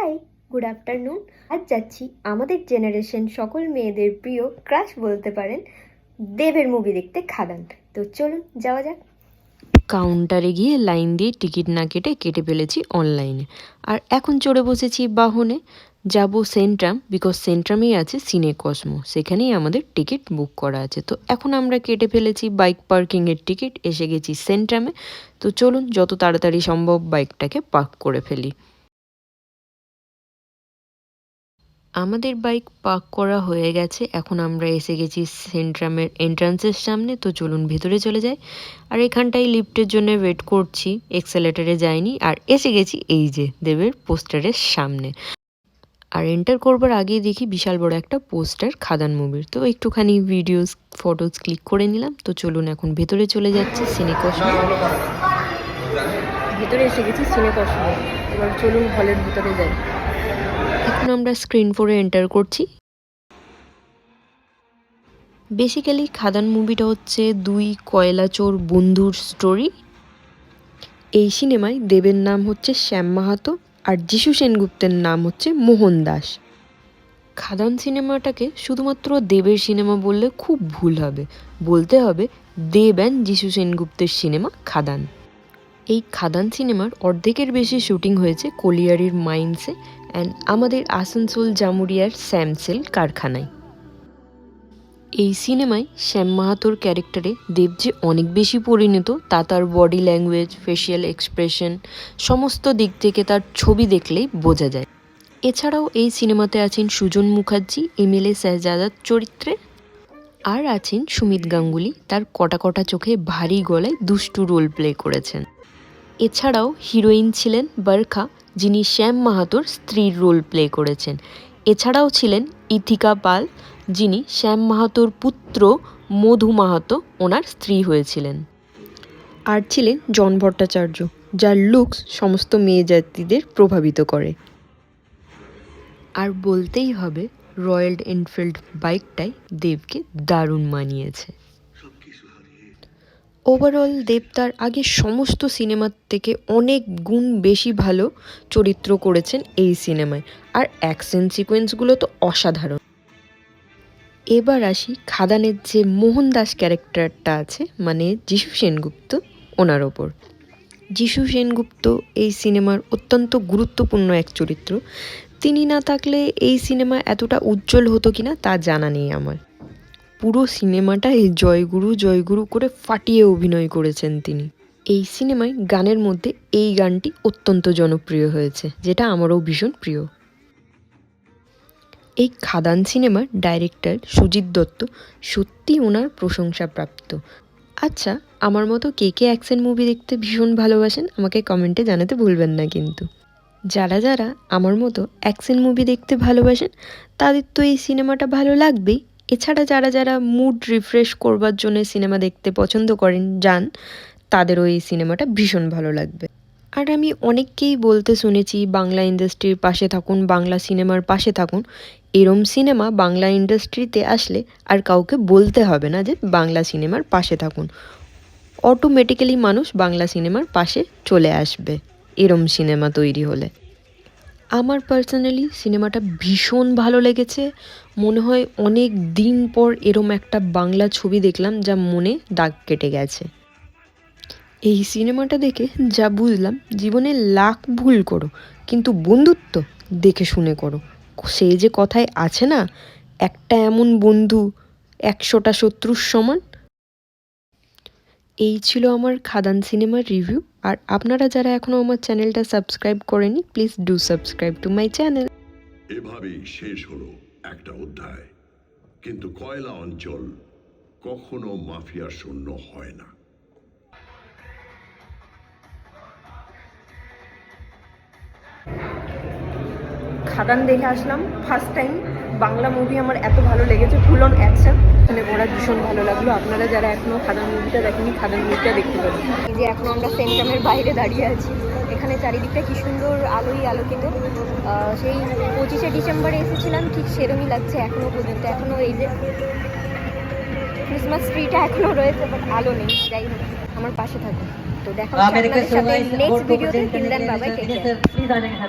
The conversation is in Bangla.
হাই গুড আফটারনুন আজ যাচ্ছি আমাদের জেনারেশন সকল মেয়েদের প্রিয় ক্রাশ বলতে পারেন, দেবের মুভি দেখতে খাদান। তো চলুন, যাওয়া যাক। কাউন্টারে গিয়ে লাইন দিয়ে টিকিট না কেটে কেটে ফেলেছি অনলাইনে আর এখন চড়ে বসেছি বাহনে। যাব সেন্ট্রাম বিকজ সেন্ট্রামেই আছে সিনে কসমো সেখানেই আমাদের টিকিট বুক করা আছে। তো এখন আমরা কেটে ফেলেছি বাইক পার্কিংয়ের টিকিট এসে গেছি সেন্ট্রামে তো চলুন, যত তাড়াতাড়ি সম্ভব বাইকটাকে পার্ক করে ফেলি। আমাদের বাইক পার্ক করা হয়ে গেছে। এখন আমরা এসে গেছি সেন্ট্রামের এন্ট্রান্সের সামনে। তো চলুন ভেতরে চলে যাই। আর এখানটাই লিফটের জন্য ওয়েট করছি। এক্সেলেটারে যাইনি। আর এসে গেছি এই যে দেবের পোস্টারের সামনে। আর এন্টার করবার আগেই দেখি বিশাল বড় একটা পোস্টার খাদান মুভির। তো একটুখানি ভিডিওস, ফটোস ক্লিক করে নিলাম। তো চলুন এখন ভেতরে চলে যাচ্ছি সিনেকসমে ভেতরে এসে গেছি সিনেকসমে এবার চলুন হলের ভিতরে যাই। এখন আমরা স্ক্রিন ফোরে এন্টার করছি। বেসিক্যালি খাদান মুভিটা হচ্ছে দুই কয়লা চোর বন্ধুর স্টোরি এই সিনেমায় দেবের নাম হচ্ছে শ্যাম মাহাতো আর যিশু সেনগুপ্তের নাম হচ্ছে মোহন দাস। খাদান সিনেমাটাকে শুধুমাত্র দেবের সিনেমা বললে খুব ভুল হবে। বলতে হবে দেব অ্যান্ড যিশু সেনগুপ্তের সিনেমা খাদান। এই খাদান সিনেমার অর্ধেকের বেশি শুটিং হয়েছে কলিয়ারির মাইন্সে অ্যান্ড আমাদের আসানসোল জামুরিয়ার স্যামসেল কারখানায়। এই সিনেমায় শ্যাম মাহাতোর ক্যারেক্টারে দেব যে অনেক বেশি পরিণত, তা তার বডি ল্যাঙ্গুয়েজ ফেসিয়াল এক্সপ্রেশন সমস্ত দিক থেকে তার ছবি দেখলেই বোঝা যায়। এছাড়াও এই সিনেমাতে আছেন সুজন মুখার্জি এমএলএ শাহজাদার চরিত্রে। আর আছেন সুমিত গাঙ্গুলি, তার কটা কটা চোখে ভারী গলায় দুষ্টু রোল প্লে করেছেন। এছাড়াও হিরোইন ছিলেন বরখা যিনি শ্যাম মাহাতোর স্ত্রীর রোল প্লে করেছেন। এছাড়াও ছিলেন ইথিকা পাল, যিনি শ্যাম মাহাতোর পুত্র মধু মাহাতো ওনার স্ত্রী হয়েছিলেন। আর ছিলেন জন ভট্টাচার্য, যার লুকস সমস্ত মেয়ে জাতিদের প্রভাবিত করে। আর বলতেই হবে রয়্যাল এনফিল্ড বাইকটাই দেবকে দারুণ মানিয়েছে। ওভারঅল দেব তার আগে সমস্ত সিনেমার থেকে অনেক গুণ বেশি ভালো চরিত্র করেছেন এই সিনেমায় আর অ্যাকশন সিকোয়েন্সগুলো তো অসাধারণ। এবার আসি খাদানের যে মোহন দাস ক্যারেক্টারটা আছে মানে যিশু সেনগুপ্ত, ওনার ওপর। যিশু সেনগুপ্ত এই সিনেমার অত্যন্ত গুরুত্বপূর্ণ এক চরিত্র। তিনি না থাকলে এই সিনেমা এতটা উজ্জ্বল হতো কিনা তা জানা নেই আমার। পুরো সিনেমাটা এই জয়গুরু জয়গুরু করে ফাটিয়ে অভিনয় করেছেন তিনি। এই সিনেমায় গানের মধ্যে এই গানটি অত্যন্ত জনপ্রিয় হয়েছে, যেটা আমারও ভীষণ প্রিয়। এই খাদান সিনেমার ডাইরেক্টর সুজিত দত্ত সত্যি ওনার প্রশংসাপ্রাপ্ত। আচ্ছা আমার মতো কে কে অ্যাকশন মুভি দেখতে ভীষণ ভালোবাসেন, আমাকে কমেন্টে জানাতে ভুলবেন না কিন্তু। যারা যারা আমার মতো অ্যাকশন মুভি দেখতে ভালোবাসেন, তাদের তো এই সিনেমাটা ভালো লাগবেই। এছাড়া যারা যারা মুড রিফ্রেশ করবার জন্য সিনেমা দেখতে পছন্দ করেন, যান তাদেরও এই সিনেমাটা ভীষণ ভালো লাগবে। আর আমি অনেককেই বলতে শুনেছি, বাংলা ইন্ডাস্ট্রির পাশে থাকুন, বাংলা সিনেমার পাশে থাকুন, এরম সিনেমা বাংলা ইন্ডাস্ট্রিতে আসলে আর কাউকে বলতে হবে না যে বাংলা সিনেমার পাশে থাকুন। অটোমেটিক্যালি মানুষ বাংলা সিনেমার পাশে চলে আসবে, এরম সিনেমা তৈরি হলে। আমার পার্সোনালি সিনেমাটা ভীষণ ভালো লেগেছে। মনে হয় অনেক দিন পর এরম একটা বাংলা ছবি দেখলাম যা মনে দাগ কেটে গেছে। এই সিনেমাটা দেখে যা বুঝলাম, জীবনে লাখ ভুল করো, কিন্তু বন্ধুত্ব দেখে শুনে করো। সেই যে কথায় আছে না, একটা এমন বন্ধু, একশোটা শত্রুর সমান এই ছিল আমার খাদান সিনেমার রিভিউ আর আপনারা যারা এখনও আমার চ্যানেলটা সাবস্ক্রাইব করেনি please do subscribe to my channel এভাবেই শেষ হলো একটা অধ্যায়। কিন্তু কয়লা অঞ্চল কখনো মাফিয়া শূন্য হয় না। খাদান দেখে আসলাম ফার্স্ট টাইম বাংলা মুভি আমার এত ভালো লেগেছে ফুল অন অ্যাকশন মানে ওরা ভীষণ ভালো লাগল আপনারা যারা এখনও খাদান মুভিটা দেখেনি খাদান মুভিটা দেখতে পাবেন এই যে এখন আমরা সেন্টামের বাইরে দাঁড়িয়ে আছি এখানে চারিদিকটা কি সুন্দর আলোই আলোকিত সেই পঁচিশে ডিসেম্বরে এসেছিলাম ঠিক সেরমই লাগছে এখনও পর্যন্ত এখনও এই যে ক্রিসমাস ট্রিটা এখনও রয়েছে বাট আলো নেই যাই হোক আমার পাশে থাকুন তো দেখা নেক্সট ভিডিওতে বাবাই